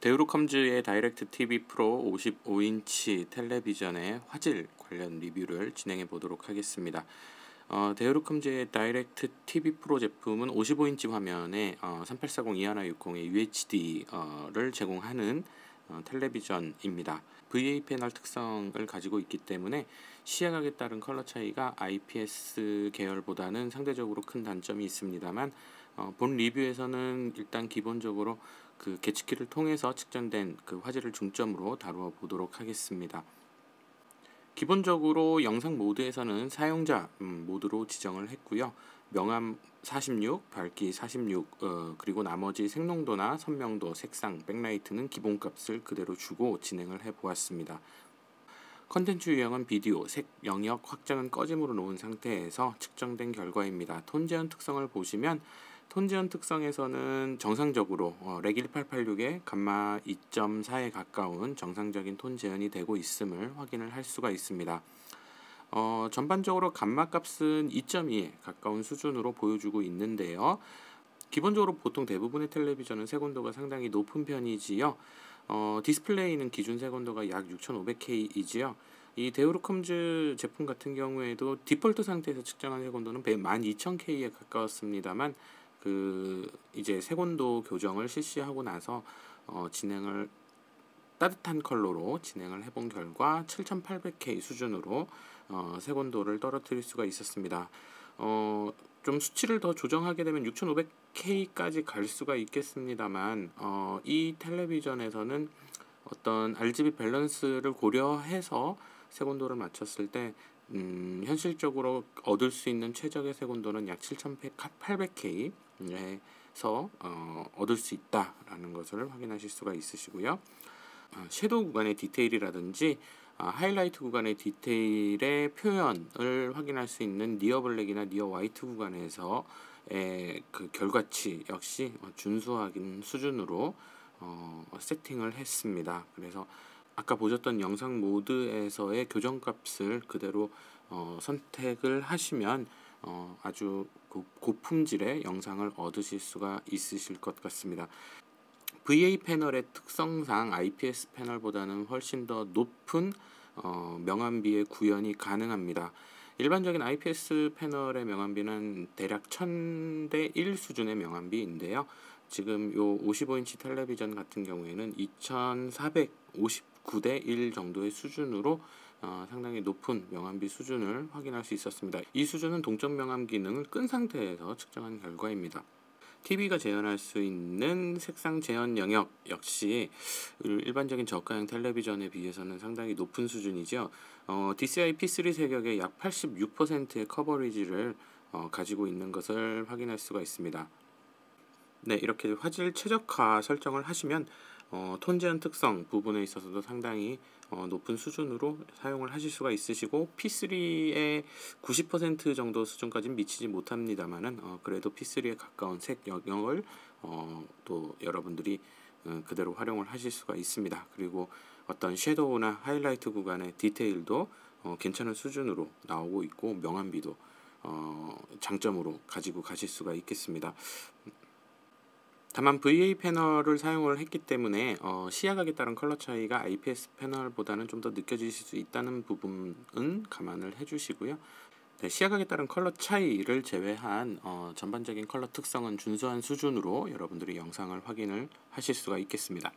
데우로컴즈의 다이렉트 TV 프로 55인치 텔레비전의 화질 관련 리뷰를 진행해 보도록 하겠습니다. 어, 데우로컴즈의 다이렉트 TV 프로 제품은 55인치 화면에 어, 3840 2160의 UHD를 제공하는 어, 텔레비전입니다. VA 패널 특성을 가지고 있기 때문에 시야각에 따른 컬러 차이가 IPS 계열보다는 상대적으로 큰 단점이 있습니다만 어, 본 리뷰에서는 일단 기본적으로 그 계측기를 통해서 측정된 그 화질을 중점으로 다루어 보도록 하겠습니다. 기본적으로 영상 모드에서는 사용자 음, 모드로 지정을 했고요. 명암 46, 밝기 46, 어, 그리고 나머지 색농도나 선명도, 색상, 백라이트는 기본값을 그대로 주고 진행을 해 보았습니다. 컨텐츠 유형은 비디오, 색 영역 확장은 꺼짐으로 놓은 상태에서 측정된 결과입니다. 톤 제한 특성을 보시면 톤 제한 특성에서는 정상적으로 어, 렉 1886의 감마 2.4에 가까운 정상적인 톤 제한이 되고 있음을 확인을 할 수가 있습니다. 어, 전반적으로 감마 값은 2.2에 가까운 수준으로 보여주고 있는데요. 기본적으로 보통 대부분의 텔레비전은 색온도가 상당히 높은 편이지요. 어, 디스플레이는 기준 색온도가 약 6500K이지요. 이 데우르컴즈 제품 같은 경우에도 디폴트 상태에서 측정한 색온도는 12000K에 가까웠습니다만 그 이제 색온도 교정을 실시하고 나서 어, 진행을 따뜻한 컬러로 진행을 해본 결과 7800K 수준으로 어, 색온도를 떨어뜨릴 수가 있었습니다. 어, 좀 수치를 더 조정하게 되면 6500K까지 갈 수가 있겠습니다만 어, 이 텔레비전에서는 어떤 RGB 밸런스를 고려해서 색온도를 맞췄을 때 음, 현실적으로 얻을 수 있는 최적의 색온도는 약 7800K에서 어, 얻을 수 있다라는 것을 확인하실 수가 있으시고요. 어, 섀도우 구간의 디테일이라든지 어, 하이라이트 구간의 디테일의 표현을 확인할 수 있는 니어 블랙이나 니어 화이트 구간에서 그 결과치 역시 준수하긴 수준으로 어, 세팅을 했습니다. 그래서 아까 보셨던 영상 모드에서의 교정값을 그대로 어, 선택을 하시면 어, 아주 고품질의 영상을 얻으실 수가 있으실 것 같습니다. VA 패널의 특성상 IPS 패널보다는 훨씬 더 높은 어, 명암비의 구현이 가능합니다. 일반적인 IPS 패널의 명암비는 대략 1000대 1 수준의 명암비인데요. 지금 요 55인치 텔레비전 같은 경우에는 2459대 1 정도의 수준으로 어, 상당히 높은 명암비 수준을 확인할 수 있었습니다. 이 수준은 동점 명암 기능을 끈 상태에서 측정한 결과입니다. TV가 재현할 수 있는 색상 재현 영역 역시 일반적인 저가형 텔레비전에 비해서는 상당히 높은 수준이죠. 어, DCI P3 세격의 약 86%의 커버리지를 어, 가지고 있는 것을 확인할 수가 있습니다. 네, 이렇게 화질 최적화 설정을 하시면 어, 톤 제한 특성 부분에 있어서도 상당히 어, 높은 수준으로 사용을 하실 수가 있으시고 P3의 90% 정도 수준까지는 미치지 못합니다만은 어, 그래도 P3에 가까운 색 영역을 어, 또 여러분들이 어, 그대로 활용을 하실 수가 있습니다. 그리고 어떤 섀도우나 하이라이트 구간의 디테일도 어, 괜찮은 수준으로 나오고 있고 명암비도 어, 장점으로 가지고 가실 수가 있겠습니다. 다만 VA 패널을 사용을 했기 때문에 어, 시야각에 따른 컬러 차이가 IPS 패널보다는 좀 더 느껴지실 수 있다는 부분은 감안을 해주시고요. 네, 시야각에 따른 컬러 차이를 제외한 어, 전반적인 컬러 특성은 준수한 수준으로 여러분들이 영상을 확인을 하실 수가 있겠습니다.